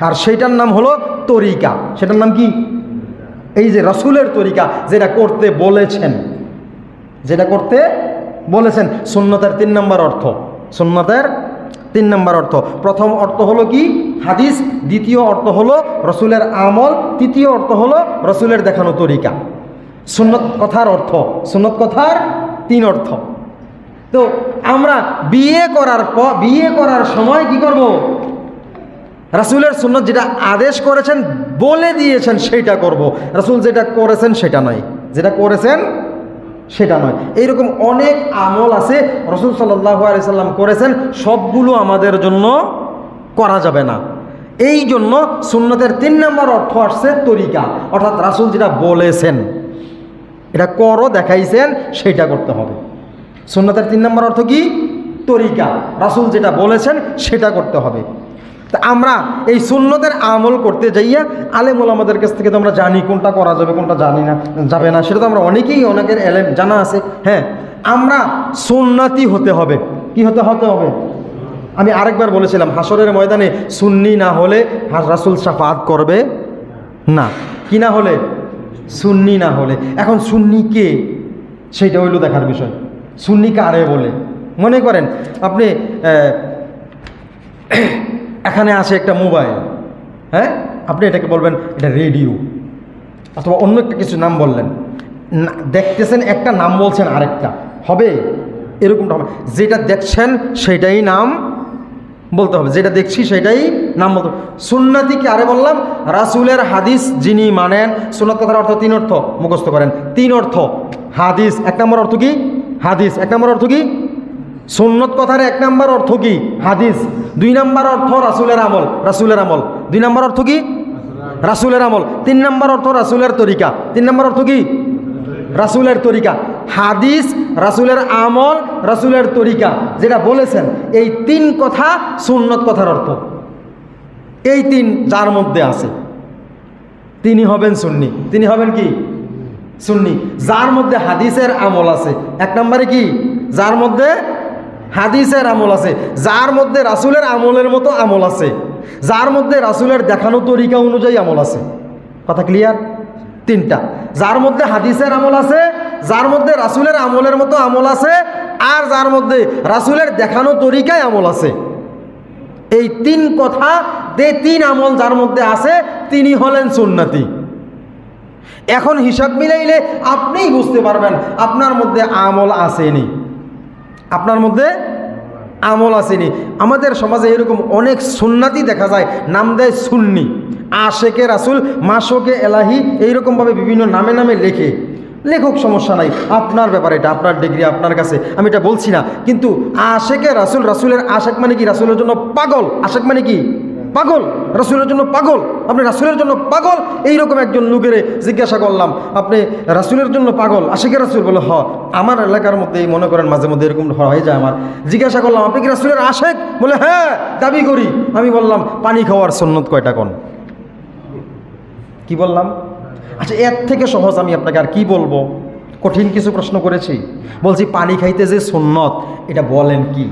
আর সেইটার নাম হলো তরিকা। সেটার নাম কি? এই যে রসুলের তরিকা, যেটা করতে বলেছেন। যেটা করতে বলেছেন। সুন্নতের তিন নম্বর অর্থ। সুন্নতের তিন নম্বর অর্থ। প্রথম অর্থ হলো কি? হাদিস। দ্বিতীয় অর্থ হলো রসুলের আমল। তৃতীয় অর্থ হলো রসুলের দেখানো তরিকা। সুন্নত কথার অর্থ। সুন্নত কথার তিন অর্থ। তো আমরা বিয়ে করার পর বিয়ে করার সময় কি করব? রাসুলের সুন্নত যেটা আদেশ করেছেন, বলে দিয়েছেন সেইটা করব। রাসুল যেটা করেছেন, সেটা নয়। যেটা করেছেন, সেটা নয়। এইরকম অনেক আমল আছে, রসুল সাল্লাহ আলিয়াল্লাম করেছেন, সবগুলো আমাদের জন্য করা যাবে না। এই জন্য সুন্নতের তিন নম্বর অর্থ আসছে তরিকা। অর্থাৎ রাসুল যেটা বলেছেন, এটা করো, দেখাইছেন সেইটা করতে হবে। সুন্নতের তিন নম্বর অর্থ কি? তরিকা। রাসুল যেটা বলেছেন, সেটা করতে হবে। তা আমরা এই সুন্নতের আমল করতে যাইয়া আলেমুল আমাদের কাছ থেকে তো আমরা জানি কোনটা করা যাবে, কোনটা জানি না, যাবে না। সেটা তো আমরা অনেকেই, অনেকের এলেম জানা আছে। হ্যাঁ আমরা সুন্নাতি হতে হবে। কি হতে হতে হবে? আমি আরেকবার বলেছিলাম হাসরের ময়দানে সুন্নি না হলে রাসুল সাফাত করবে না। কি না হলে? সুন্নি না হলে। এখন সুন্নি কে? সেইটা হইল দেখার বিষয়। সুন্নি কারে বলে? মনে করেন, আপনি এখানে আছে একটা মোবাইল হ্যাঁ? আপনি এটাকে বলবেন এটা রেডিও, অথবা অন্য একটা কিছু নাম বললেন। দেখতেছেন একটা নাম বলছেন আরেকটা, হবে? এরকমটা হবে। যেটা দেখছেন সেটাই নাম বলতে হবে, যেটা দেখছি সেটাই নাম বলতে হবে। সুন্নাতি কি আরে বললাম? রাসুলের হাদিস যিনি মানেন, সুন্নত কথার অর্থ তিন অর্থ, মুখস্থ করেন। তিন অর্থ, হাদিস। এক নম্বর অর্থ কি? হাদিস। এক নম্বর অর্থ কি? সুন্নত কথার এক নম্বর অর্থ কি? হাদিস। দুই নম্বর অর্থ রাসুলের আমল। রাসুলের আমল। দুই নম্বর অর্থ কি? রাসুলের আমল। তিন নম্বর অর্থ রাসুলের তরিকা। তিন নম্বর অর্থ কি? রাসুলের তরিকা। হাদিস রাসুলের আমল, রাসুলের তরিকা। যেটা বলেছেন, এই তিন কথা সুন্নত কথার অর্থ। এই তিন যার মধ্যে আছে। তিনি হবেন সুন্নি। তিনি হবেন কি? সুন্নি। যার মধ্যে হাদিসের আমল আছে। এক নম্বরে কি? যার মধ্যে হাদিসের আমল আছে, যার মধ্যে রাসুলের আমলের মতো আমল আছে, যার মধ্যে রাসুলের দেখানো তরিকা অনুযায়ী আমল আছে। কথা ক্লিয়ার তিনটা। যার মধ্যে হাদিসের আমল আছে, যার মধ্যে রাসুলের আমলের মতো আমল আছে, আর যার মধ্যে রাসুলের দেখানো তরিকায় আমল আছে। এই তিন কথা যে তিন আমল যার মধ্যে আছে, তিনি হলেন সুন্নতি। এখন হিসাব মিলাইলে আপনিই বুঝতে পারবেন আপনার মধ্যে আমল আসেনি। আপনার মধ্যে আমল আসেনি। আমাদের সমাজে এরকম অনেক সুন্নাতি দেখা যায়, নাম দেয় সুন্নি। আশেকে রাসুল মাসকে এলাহি, এইরকমভাবে বিভিন্ন নামে নামে লেখে। লেখক সমস্যা নাই, আপনার ব্যাপার এটা, আপনার ডিগ্রি আপনার কাছে। আমি এটা বলছি না, কিন্তু আশেকে রাসুল, রাসুলের আশেক মানে কি? রাসুলের জন্য পাগল। আশেক মানে কি? পাগল। রাসুলের জন্য পাগল। আপনি রাসুলের জন্য পাগল? এইরকম একজন লোকের জিজ্ঞাসা করলাম, আপনি রাসুলের জন্য পাগল? আশিকের রাসুল বলে হ, আমার এলাকার মধ্যে মনে করেন মাঝে মধ্যে এরকম হয়ে যায় আমার। জিজ্ঞাসা করলাম, আপনি কি রাসুলের আশেক? বলে হ্যাঁ দাবি করি। আমি বললাম, পানি খাওয়ার সন্ন্যত কয়টা কোন? কি বললাম? আচ্ছা এর থেকে সহজ আমি আপনাকে আর কি বলব? কঠিন কিছু প্রশ্ন করেছি। বলছি, পানি খাইতে যে সুন্নত, এটা বলেন কি?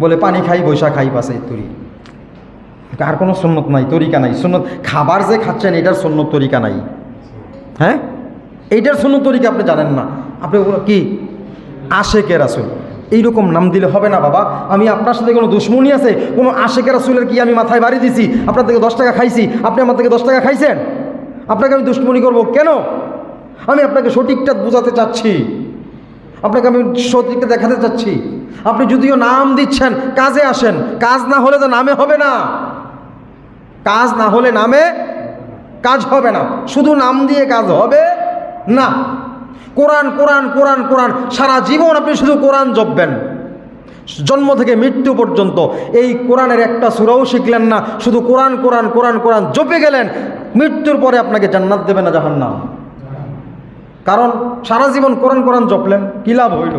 বলে, পানি খাই বৈশা খাই পাশে তরি। আর কোনো সুন্নত নাই, তরিকা নাই। সুন্নত, খাবার যে খাচ্ছেন, এটার সুন্নত তরিকা নাই। হ্যাঁ? এইটার সুন্নত তরিকা আপনি জানেন না। আপনি কি? আশেকের আসল এইরকম নাম দিলে হবে না বাবা। আমি আপনার সাথে কোনো দুশ্মনী আছে? কোনো আশেকের আসলের কি আমি মাথায় বাড়ি দিছি? আপনার থেকে দশ টাকা খাইছি। আপনি আমার থেকে দশ টাকা খাইছেন? আপনাকে আমি দুশ্মনী করব কেন? আমি আপনাকে সঠিকটা বোঝাতে চাচ্ছি। আপনাকে আমি সঠিকটা দেখাতে চাচ্ছি। আপনি যদিও নাম দিচ্ছেন, কাজে আসেন, কাজ না হলে তো নামে হবে না। কাজ না হলে নামে কাজ হবে না। শুধু নাম দিয়ে কাজ হবে না। কোরআন কোরআন কোরআন কোরআন, সারা জীবন আপনি শুধু কোরআন জপবেন। জন্ম থেকে মৃত্যু পর্যন্ত এই কোরআনের একটা সুরাও শিখলেন না। শুধু কোরআন কোরআন কোরআন কোরআন জপে গেলেন, মৃত্যুর পরে আপনাকে জান্নাত দেবে না জাহান্নাম। কারণ সারা জীবন কোরআন কোরআন জপলেন, কী লাভ হইল?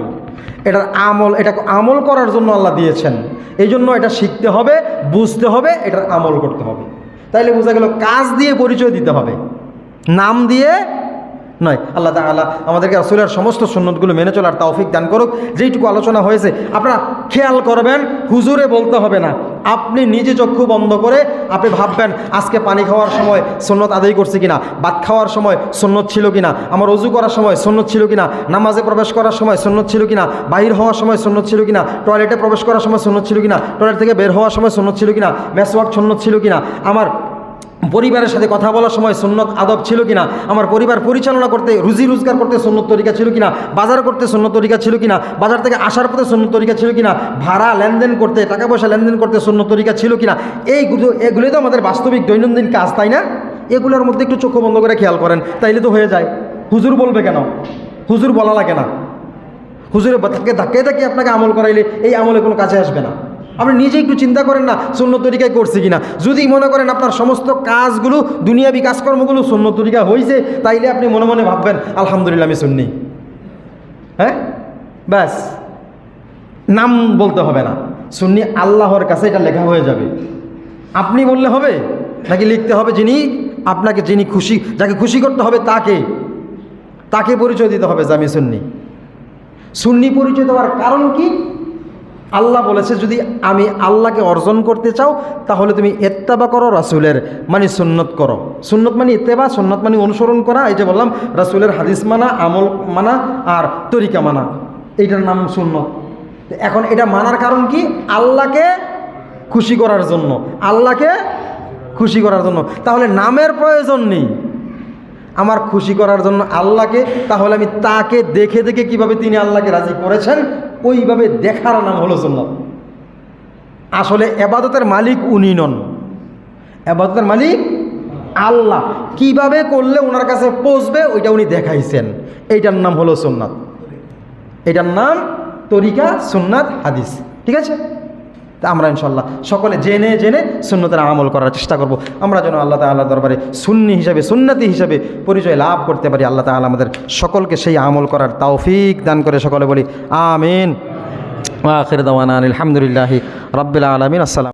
এটার আমল এটা আমল করার জন্য আল্লাহ দিয়েছেন। এই জন্য এটা শিখতে হবে, বুঝতে হবে, এটার আমল করতে হবে। তাইলে বোঝা গেল কাজ দিয়ে পরিচয় দিতে হবে। নাম দিয়ে নয়। আল্লাহ তাল্লাহ আমাদেরকে রসুলের সমস্ত সুন্নতগুলো মেনে চলার তৌফিক দান করুক। যেইটুকু আলোচনা হয়েছে, আপনারা খেয়াল করবেন, হুজুরে বলতে হবে না। আপনি নিজে চক্ষু বন্ধ করে আপনি ভাববেন, আজকে পানি খাওয়ার সময় সন্ন্যত আদায় করছি কিনা, ভাত খাওয়ার সময় সন্ন্যত ছিল কিনা, আমার অজু করার সময় সন্ন্যত ছিল কিনা, নামাজে প্রবেশ করার সময় সন্ন্যত ছিল কিনা, বাহির হওয়ার সময় সন্ন্যত ছিল কিনা, টয়লেটে প্রবেশ করার সময় সন্ন্যত ছিল কিনা, টয়লেট থেকে বের হওয়ার সময় সন্ন্যত ছিল কিনা মেসওয়ার্ক সন্ন্যত ছিল কিনা, আমার পরিবারের সাথে কথা বলার সময় সুন্নত আদব ছিল কিনা? আমার পরিবার পরিচালনা করতে, রুজি রোজগার করতে সুন্নত তরিকা ছিল কিনা? বাজার করতে সুন্নত তরিকা ছিল কিনা? বাজার থেকে আসার পথে সুন্নত তরিকা ছিল কিনা? ভাড়া লেনদেন করতে, টাকা পয়সা লেনদেন করতে সুন্নত তরিকা ছিল কিনা? এইগুলো এগুলোই তো আমাদের বাস্তবিক দৈনন্দিন কাজ, তাই না? এগুলোর মধ্যে একটু চোখ বন্ধ করে খেয়াল করেন, তাইলে তো হয়ে যায়। হুজুর বলবে কেন? হুজুর বলা লাগে না। হুজুরে ধাক্কে ধাক্কে ধাক্কে আপনাকে আমল করাইলে এই আমলে কোনো কাছে আসবে না। আপনি নিজে একটু চিন্তা করেন না শূন্য তরিকায় করছি কিনা। যদি মনে করেন আপনার সমস্ত কাজগুলো, দুনিয়াবি কাজকর্মগুলো শূন্য তরিকা হয়েছে তাইলে আপনি মনে মনে ভাববেন, আলহামদুলিল্লাহ, আমি শুননি হ্যাঁ? ব্যাস। নাম বলতে হবে না। সুন্নি আল্লাহর কাছে এটা লেখা হয়ে যাবে। আপনি বললে হবে, নাকি লিখতে হবে যিনি, আপনাকে যিনি খুশি, যাকে খুশি করতে হবে তাকে। তাকে পরিচয় দিতে হবে যে আমি সুন্নি। সুন্নি পরিচয় দেওয়ার কারণ কি? আল্লাহ বলেছে, যদি আমি আল্লাহকে অর্জন করতে চাও, তাহলে তুমি এত্তাবা করো রাসুলের মানে সুন্নত করো। সুন্নত মানে এত্তেবা সুন্নত মানে অনুসরণ করা, এই যে বললাম, রাসুলের হাদিস মানা, আমল মানা আর তরিকা মানা। এইটার নাম সুন্নত। এখন এটা মানার কারণ কি? আল্লাহকে খুশি করার জন্য। আল্লাহকে খুশি করার জন্য। তাহলে নামের প্রয়োজন নেই। আমার খুশি করার জন্য আল্লাহকে, তাহলে আমি তাকে দেখে দেখে কীভাবে তিনি আল্লাহকে রাজি করেছেন? ওইভাবে দেখার নাম হলো সুন্নত। আসলে এবাদতের মালিক উনি নন। এবাদতের মালিক আল্লাহ। কীভাবে করলে ওনার কাছে পৌঁছবে, ওইটা উনি দেখাইছেন। এইটার নাম হলো সুন্নাত। এটার নাম তরিকা সুন্নাত হাদিস। ঠিক আছে? তা আমরা ইনশাল্লাহ সকলে জেনে জেনে সুন্নতের আমল করার চেষ্টা করব। আমরা যেন আল্লাহ তাল্লাহ দরবারে সুন্নি হিসাবে, সুন্নতি হিসাবে পরিচয় লাভ করতে পারি। আল্লাহ তাআলা আমাদের সকলকে সেই আমল করার তৌফিক দান করে সকলে বলি, আমিন। আখির দাওয়ানা আলহামদুলিল্লাহি রব্বিল আলমিন। আসসালাম